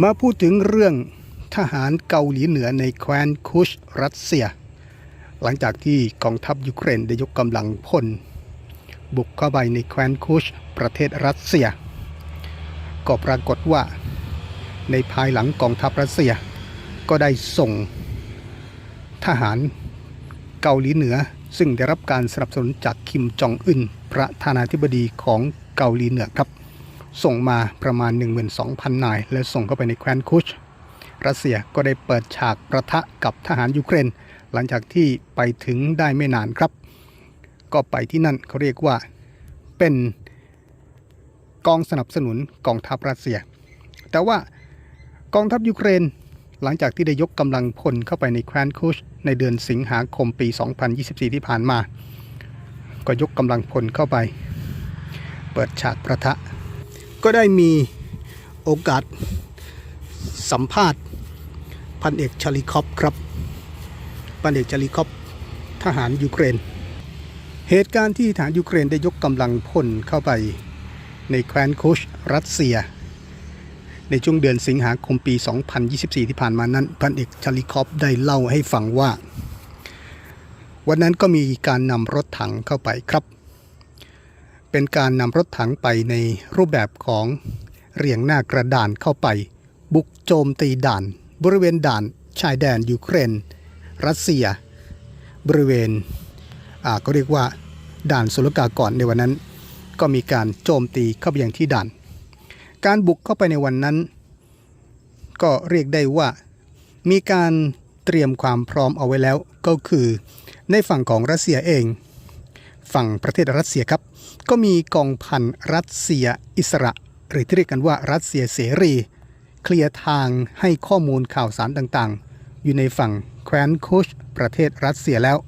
มาพูดถึงเรื่องทหารเกาหลีเหนือในแคว้นคุชรัสเซีย หลังจากที่กองทัพยูเครนได้ยกกำลังพล บุกเข้าไปในแคว้นคุชประเทศรัสเซีย ก็ปรากฏว่าในภายหลังกองทัพรัสเซีย ก็ได้ส่งทหารเกาหลีเหนือ ซึ่งได้รับการสนับสนุนจากคิมจองอึนประธานาธิบดีของเกาหลีเหนือครับ ส่งมาประมาณ 12,000 นาย และส่งเข้าไปในแคว้นคุช รัสเซียก็ได้เปิดฉากประทะกับทหารยูเครน หลังจากที่ไปถึงได้ไม่นานครับ ก็ไปที่นั่นเขาเรียกว่าเป็นกองสนับสนุนกองทัพรัสเซีย แต่ว่ากองทัพยูเครน หลังจากที่ได้ยกกำลังพลเข้าไปในแคว้นคุช ในเดือนสิงหาคมปี 2024 ที่ผ่านมา ก็ยกกำลังพลเข้าไป เปิดฉากประทะ ก็ได้มีโอกาสสัมภาษณ์พันเอกชาลิคอปครับพันเอกชาลิคอปทหารยูเครน เหตุการณ์ที่ทหารยูเครนได้ยกกำลังพลเข้าไปในแคว้นคุชรัสเซีย ในช่วงเดือนสิงหาคมปี 2024 ที่ผ่านมานั้นพันเอกชาลิคอปได้เล่าให้ฟังว่า วันนั้นก็มีการนำรถถังเข้าไปครับ เป็นการนำรถถังไปในรูปแบบของเรียงหน้ากระดานเข้าไป บุกโจมตีด่าน บริเวณด่านชายแดนยูเครน รัสเซีย บริเวณก็เรียกว่าด่านสุลกากรในวันนั้น ก็มีการโจมตีเข้าไปยังที่ด่าน การบุกเข้าไปในวันนั้น ก็เรียกได้ว่า มีการเตรียมความพร้อมเอาไว้แล้วก็คือ ในฝั่งของรัสเซียเอง ฝั่งประเทศรัสเซียครับ ก็มีกองพันรัสเซียอิสระ หรือที่เรียกกันว่ารัสเซียเสรี เคลียร์ทางให้ข้อมูลข่าวสารต่างๆ อยู่ในฝั่งแคว้นคุชประเทศรัสเซียแล้ว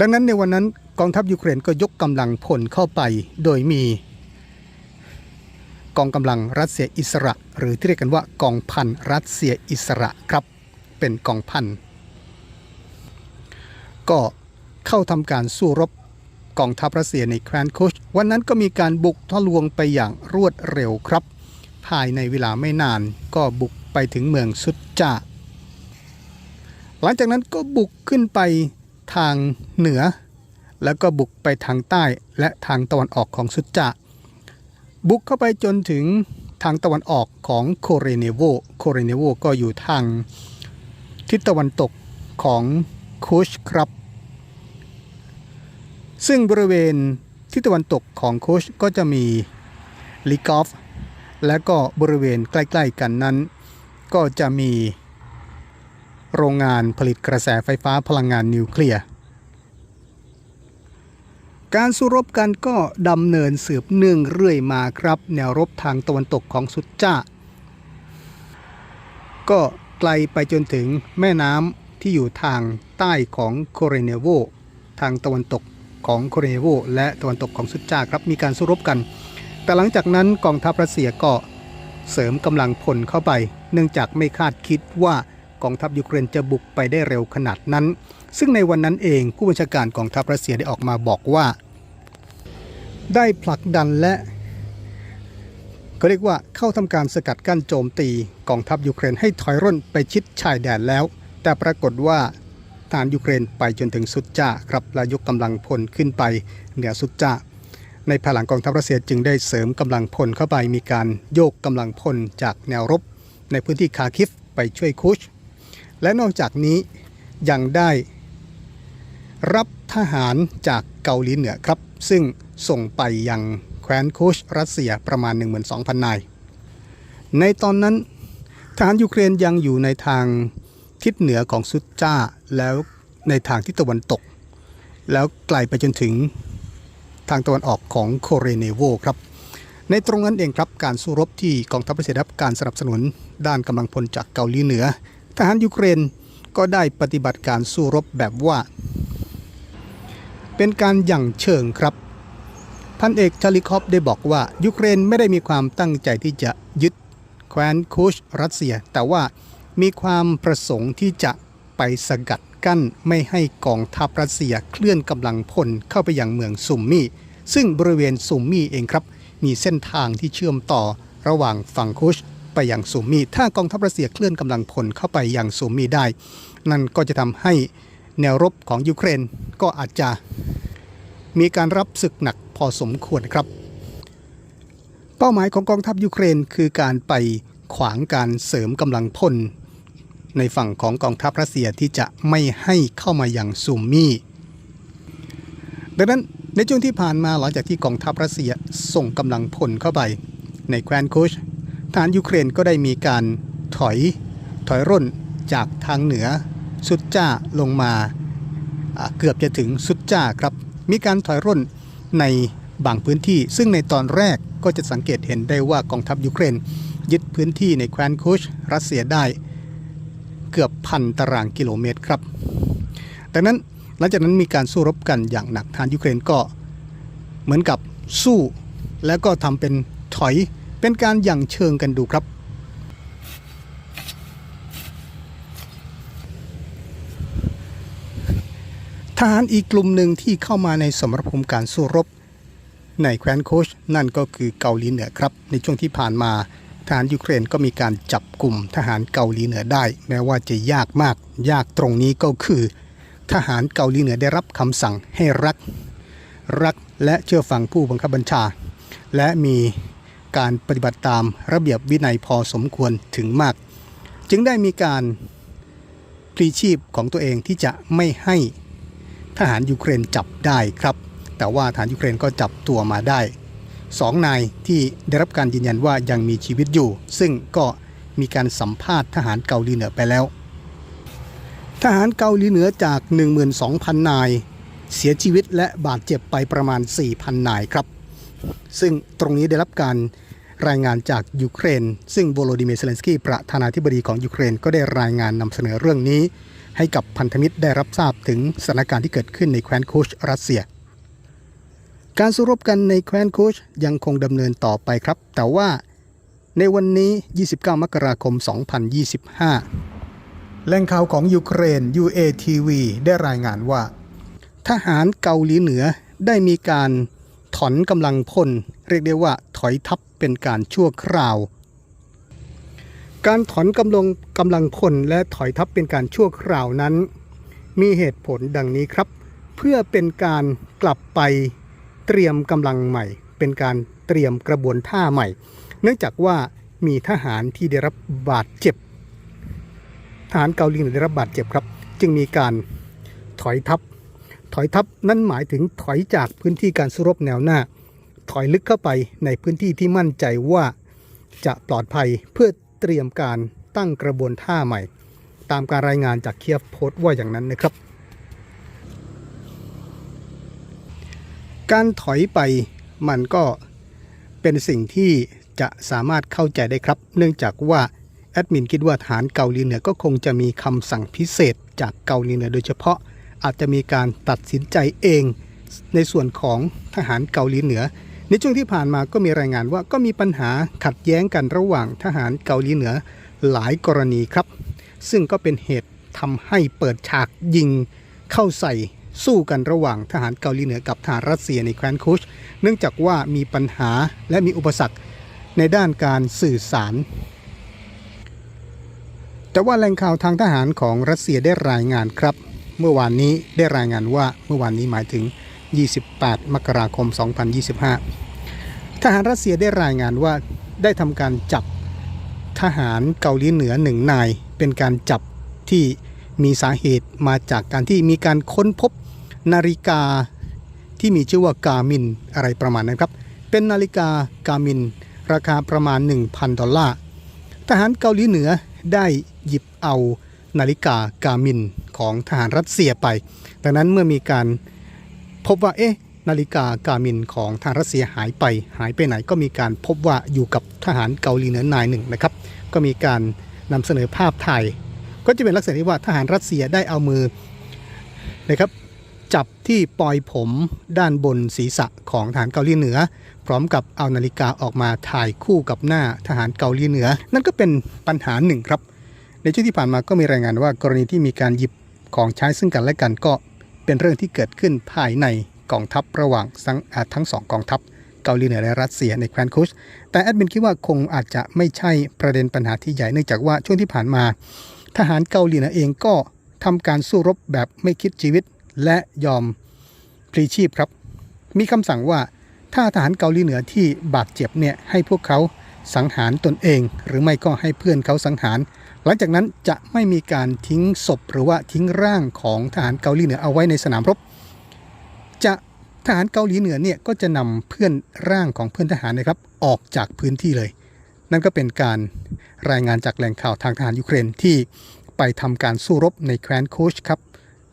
ดังนั้นในวันนั้นกองทัพยูเครนก็ยกกำลังพลเข้าไปโดยมี กองกำลังรัสเซียอิสระ หรือที่เรียกกันว่ากองพันรัสเซียอิสระครับ เป็นกองพันก็เข้าทำการสู้รบ กองทัพรัสเซียในแคว้นคุช วันนั้นก็มีการบุกทะลวงไปอย่างรวดเร็วครับ ภายในเวลาไม่นานก็บุกไปถึงเมืองสุดจาหลังจากนั้นก็บุกขึ้นไปทางเหนือ แล้วก็บุกไปทางใต้และทางตะวันออกของสุดจาบุกเข้าไปจนถึงทางตะวันออกของโคเรเนโว โคเรเนโวก็อยู่ทางทิศตะวันตกของคุชครับ ซึ่งบริเวณทิศตะวันตกของโคชก็จะมีลิกอฟและก็บริเวณใกล้ๆกันนั้น ก็จะมีโรงงานผลิตกระแสไฟฟ้าพลังงานนิวเคลียร์การสู้รบกันก็ดำเนินสืบเนื่องเรื่อยมาครับ แนวรบทางตะวันตกของสุดจ้า ก็ไกลไปจนถึงแม่น้ำที่อยู่ทางใต้ของโคเรเนโวทางตะวันตก ของโคเรเนโวและตะวันตกของสุดจ้าครับมีการสู้รบกัน แต่หลังจากนั้นกองทัพรัสเซียก็เสริมกำลังพลเข้าไป เนื่องจากไม่คาดคิดว่ากองทัพยูเครนจะบุกไปได้เร็วขนาดนั้น ซึ่งในวันนั้นเองผู้บัญชาการกองทัพรัสเซียได้ออกมาบอกว่า ได้ผลักดันและก็เรียกว่าเข้าทำการสกัดกั้นโจมตีกองทัพยูเครนให้ถอยร่นไปชิดชายแดนแล้ว แต่ปรากฏว่า ทหารยูเครนไปจนถึงสุดจ้าครับและยกกำลังพลขึ้นไปเหนือสุดจ้าในภายหลังกองทัพรัสเซียจึงได้เสริมกำลังพลเข้าไปมีการโยกกำลังพลจากแนวรบ ในพื้นที่คาคิฟไปช่วยคุช และนอกจากนี้ยังได้รับทหารจากเกาหลีเหนือครับ ซึ่งส่งไปยังแคว้นคุชรัสเซียประมาณ 12,000 นาย ในตอนนั้นทหารยูเครนยังอยู่ในทาง ทิศเหนือของซุดจ้าแล้วในทางทิศตะวันตก แล้วไกลไปจนถึงทางตะวันออกของโคเรเนโวครับ ในตรงนั้นเองครับการสู้รบที่กองทัพรัสเซียรับการสนับสนุนด้านกำลังพลจากเกาหลีเหนือ ทหารยูเครนก็ได้ปฏิบัติการสู้รบแบบว่า เป็นการยั่งเชิงครับพันเอกชาลิคอฟได้บอกว่า ยูเครนไม่ได้มีความตั้งใจที่จะยึดแคว้นคุชรัสเซีย แต่ว่า มีความประสงค์ที่จะไปสกัดกั้นไม่ให้กองทัพรัสเซียเคลื่อนกำลังพลเข้าไปยังเมืองซุมมี่ ซึ่งบริเวณซุมมี่เองครับ มีเส้นทางที่เชื่อมต่อระหว่างฝั่งคุชไปยังซูมีถ้ากองทัพรัสเซียเคลื่อนกำลังพลเข้าไปยังซูมีได้ นั่นก็จะทำให้แนวรบของยูเครนก็อาจจะมีการรับศึกหนักพอสมควรครับ เป้าหมายของกองทัพยูเครนคือการไปขวางการเสริมกำลังพล ในฝั่งของกองทัพรัสเซียที่จะไม่ให้เข้ามาอย่างซูมีดังนั้นในช่วงที่ผ่านมาหลังจากที่กองทัพรัสเซียส่งกำลังพลเข้าไป ในแคว้นคุชทหารยูเครนก็ได้มีการถอยถอยร่นจากทางเหนือสุดจ้าลงมาอ่าเกือบจะถึงสุดจ้าครับ มีการถอยร่นในบางพื้นที่ ซึ่งในตอนแรกก็จะสังเกตเห็นได้ว่ากองทัพยูเครน ยึดพื้นที่ในแคว้นคุชรัสเซียได้ เกือบพันตารางกิโลเมตรครับดังนั้นหลังจากนั้นมีการสู้รบกันอย่างหนักทางยูเครนก็เหมือนกับสู้แล้วก็ทำเป็นถอยเป็นการหยั่งเชิงกันดูครับ ทหารอีกกลุ่มหนึ่งที่เข้ามาในสมรภูมิการสู้รบ ในแคว้นโคชนั่นก็คือเกาหลีเหนือครับ ในช่วงที่ผ่านมา ทหารยูเครนก็มีการจับกลุ่มทหารเกาหลีเหนือได้ แม้ว่าจะยากมาก ยากตรงนี้ก็คือ ทหารเกาหลีเหนือได้รับคำสั่งให้รัก รักและเชื่อฟังผู้บังคับบัญชา และมีการปฏิบัติตามระเบียบวินัยพอสมควรถึงมาก จึงได้มีการพลีชีพของตัวเองที่จะไม่ให้ทหารยูเครนจับได้ครับ แต่ว่าทหารยูเครนก็จับตัวมาได้ สองนายที่ได้รับการยืนยันว่ายังมีชีวิตอยู่ ซึ่งก็มีการสัมภาษณ์ทหารเกาหลีเหนือไปแล้ว ทหารเกาหลีเหนือจาก 12,000 นาย เสียชีวิตและบาดเจ็บไปประมาณ 4,000 นายครับ ซึ่งตรงนี้ได้รับการรายงานจากยูเครน ซึ่งโวโลดิเมียร์เซเลนสกี้ประธานาธิบดีของยูเครนก็ได้รายงานนำเสนอเรื่องนี้ ให้กับพันธมิตรได้รับทราบถึงสถานการณ์ที่เกิดขึ้นในแคว้นโคชรัสเซีย การสู้รบกันในแคว้นโคชยังคงดำเนินต่อไปครับ แต่ว่าในวันนี้ 29 มกราคม 2025 แหล่งข่าวของยูเครน UATV ได้รายงานว่า ทหารเกาหลีเหนือได้มีการถอนกำลังพล เรียกได้ว่าถอยทัพเป็นการชั่วคราว การถอนกำลังกำลังพลและถอยทัพเป็นการชั่วคราวนั้น มีเหตุผลดังนี้ครับ เพื่อเป็นการกลับไป เตรียมกำลังใหม่ เป็นการเตรียมกระบวนท่าใหม่ เนื่องจากว่ามีทหารที่ได้รับบาดเจ็บ ทหารเกาหลีเหนือได้รับบาดเจ็บครับ จึงมีการถอยทัพ ถอยทัพนั่นหมายถึงถอยจากพื้นที่การสู้รบแนวหน้า ถอยลึกเข้าไปในพื้นที่ที่มั่นใจว่าจะปลอดภัยเพื่อเตรียมการตั้งกระบวนท่าใหม่ ตามการรายงานจากเคียฟโพสต์ว่าอย่างนั้นนะครับ การถอยไปมันก็เป็นสิ่งที่จะสามารถเข้าใจได้ครับ เนื่องจากว่าแอดมินคิดว่าฐานเกาหลีเหนือก็คงจะมีคำสั่งพิเศษจากเกาหลีเหนือโดยเฉพาะอาจจะมีการตัดสินใจเอง ในส่วนของทหารเกาหลีเหนือ ในช่วงที่ผ่านมาก็มีรายงานว่าก็มีปัญหาขัดแย้งกันระหว่างทหารเกาหลีเหนือหลายกรณีครับ ซึ่งก็เป็นเหตุทำให้เปิดฉากยิงเข้าใส่ สู้กันระหว่างทหารเกาหลีเหนือกับทหารรัสเซียในแคว้นคุช เนื่องจากว่ามีปัญหาและมีอุปสรรคในด้านการสื่อสาร แต่ว่าแหล่งข่าวทางทหารของรัสเซียได้รายงานครับ เมื่อวานนี้ได้รายงานว่าเมื่อวานนี้หมายถึง 28 มกราคม 2025 ทหารรัสเซียได้รายงานว่าได้ทำการจับทหารเกาหลีเหนือหนึ่งนาย เป็นการจับที่มีสาเหตุมาจากการที่มีการค้นพบ นาฬิกาที่มีชื่อว่ากามินอะไรประมาณนั้นครับ เป็นนาฬิกากามิน ราคาประมาณ 1,000 ดอลลาร์ ทหารเกาหลีเหนือได้หยิบเอานาฬิกากามินของทหารรัสเซียไป ดังนั้นเมื่อมีการพบว่าเอ๊ะนาฬิกากามินของทหารรัสเซียหายไป หายไปไหนก็มีการพบว่าอยู่กับทหารเกาหลีเหนือนายหนึ่งนะครับ ก็มีการนำเสนอภาพถ่าย ก็จะเป็นลักษณะที่ว่าทหารรัสเซียได้เอามือนะครับ จับที่ปลอยผมด้านบนศีรษะของทหารเกาหลีเหนือ พร้อมกับเอานาฬิกาออกมาถ่ายคู่กับหน้าทหารเกาหลีเหนือ นั่นก็เป็นปัญหาหนึ่งครับ ในช่วงที่ผ่านมาก็มีรายงานว่ากรณีที่มีการหยิบของใช้ซึ่งกันและกันก็เป็นเรื่องที่เกิดขึ้นภายในกองทัพระหว่างทั้งทั้งสองกองทัพเกาหลีเหนือและรัสเซียในแคว้นคุช แต่แอดมินคิดว่าคงอาจจะไม่ใช่ประเด็นปัญหาที่ใหญ่เนื่องจากว่าช่วงที่ผ่านมา ทหารเกาหลีเหนือเองก็ทำการสู้รบแบบไม่คิดชีวิต และยอมพลีชีพครับ มีคำสั่งว่าถ้าทหารเกาหลีเหนือที่บาดเจ็บเนี่ยให้พวกเขาสังหารตนเอง หรือไม่ก็ให้เพื่อนเขาสังหาร หลังจากนั้นจะไม่มีการทิ้งศพหรือว่าทิ้งร่างของทหารเกาหลีเหนือเอาไว้ในสนามรบ จะทหารเกาหลีเหนือเนี่ยก็จะนำเพื่อนร่างของเพื่อนทหารนะครับออกจากพื้นที่เลย นั่นก็เป็นการรายงานจากแหล่งข่าวทางทหารยูเครนที่ไปทำการสู้รบในแคว้นโคชครับ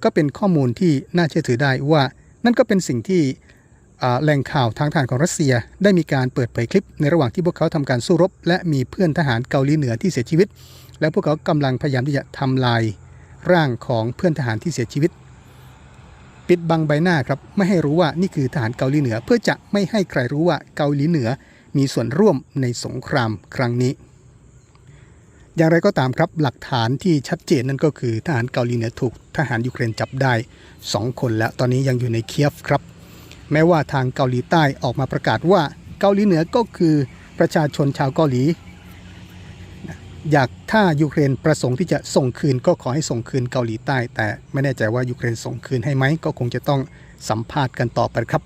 ก็เป็นข้อมูลที่น่าเชื่อถือได้ว่า นั่นก็เป็นสิ่งที่แหล่งข่าวทางทหารของรัสเซีย ได้มีการเปิดเผยคลิป ในระหว่างที่พวกเขาทำการสู้รบ และมีเพื่อนทหารเกาหลีเหนือที่เสียชีวิต และพวกเขากำลังพยายามที่จะทำลายร่างของเพื่อนทหารที่เสียชีวิต ปิดบังใบหน้าครับไม่ให้รู้ว่านี่คือทหารเกาหลีเหนือ เพื่อจะไม่ให้ใครรู้ว่าเกาหลีเหนือมีส่วนร่วมในสงครามครั้งนี้ อย่างไรก็ตามครับหลักฐานที่ชัดเจนนั่นก็คือทหารเกาหลีเหนือถูกทหารยูเครนจับได้ 2 คนแล้วตอนนี้ยังอยู่ในเคียฟครับ แม้ว่าทางเกาหลีใต้ออกมาประกาศว่าเกาหลีเหนือก็คือประชาชนชาวเกาหลี อยากถ้ายูเครนประสงค์ที่จะส่งคืนก็ขอให้ส่งคืนเกาหลีใต้ แต่ไม่แน่ใจว่ายูเครนส่งคืนให้ไหมก็คงจะต้องสัมภาษณ์กันต่อไปครับ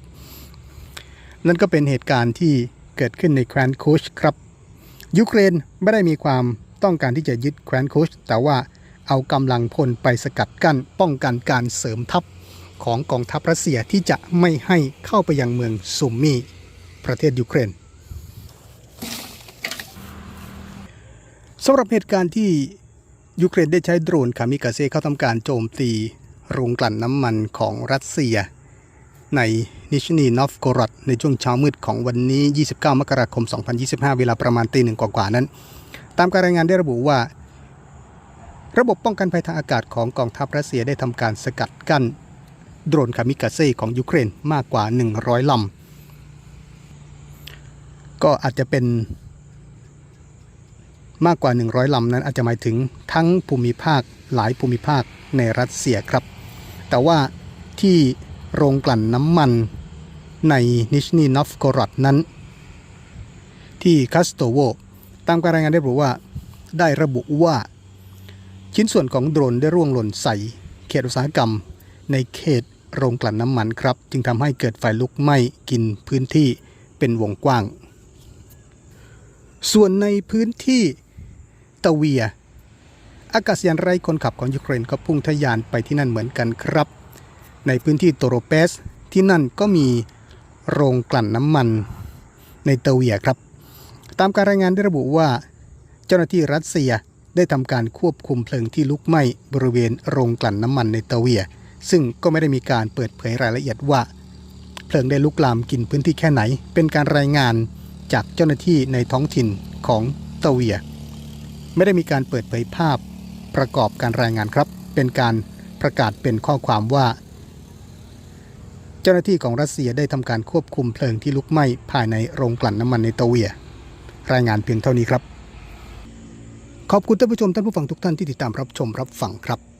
นั่นก็เป็นเหตุการณ์ที่เกิดขึ้นในแคว้นคูชครับยูเครนไม่ได้มีความ ต้องการที่จะยึดแคว้นคูชแต่ว่าเอากำลังพลไปสกัดกั้นป้องกันการเสริมทัพของกองทัพรัสเซียที่จะไม่ให้เข้าไปยังเมืองซุมมีประเทศยูเครนสำหรับเหตุการณ์ที่ยูเครนได้ใช้โดรนคามิกาเซ่เข้าทำการโจมตีโรงกลั่นน้ำมันของรัสเซีย ในนิชนีนอฟโกรดในช่วงเช้ามืดของวันนี้ 29 มกราคม 2025 เวลาประมาณตีหนึ่งกว่าๆนั้น ตามการรายงานได้ระบุว่า ระบบป้องกันภัยทางอากาศของกองทัพรัสเซียได้ทำการสกัดกั้น โดรนคามิกาเซ่ของยูเครนมากกว่า 100ลำ ก็อาจจะเป็นมากกว่า 100ลำนั้นอาจจะหมายถึงทั้งภูมิภาคหลายภูมิภาคในรัสเซียครับ แต่ว่าที่โรงกลั่นน้ำมันในนิชนีนอฟโกรดนั้น ที่คัสโตโว ตามการรายงานได้ระบุว่า ได้ระบุว่า ชิ้นส่วนของโดรนได้ร่วงหล่นใส่ เขตอุตสาหกรรม ในเขตโรงกลั่นน้ำมันครับ จึงทำให้เกิดไฟลุกไหม้กินพื้นที่เป็นวงกว้าง ส่วนในพื้นที่ตะเวีย อากาศยานไร้คนขับของยูเครนก็พุ่งทะยานไปที่นั่นเหมือนกันครับ ในพื้นที่โตโรเปสที่นั่นก็มีโรงกลั่นน้ำมันในตะเวียครับ ตามการรายงานได้ระบุว่า เจ้าหน้าที่รัสเซียได้ทำการควบคุมเพลิงที่ลุกไหม้บริเวณโรงกลั่นน้ำมันในตะเวีย ซึ่งก็ไม่ได้มีการเปิดเผยรายละเอียดว่า เพลิงได้ลุกลามกินพื้นที่แค่ไหน เป็นการรายงานจากเจ้าหน้าที่ในท้องถิ่นของตะเวีย ไม่ได้มีการเปิดเผยภาพประกอบการรายงานครับ เป็นการประกาศเป็นข้อความว่า เจ้าหน้าที่ของรัสเซียได้ทำการควบคุมเพลิงที่ลุกไหม้ภายในโรงกลั่นน้ำมันในตะเวีย รายงานเพียงเท่านี้ครับ ขอบคุณท่านผู้ชมท่านผู้ฟังทุกท่านที่ติดตามรับชมรับฟังครับ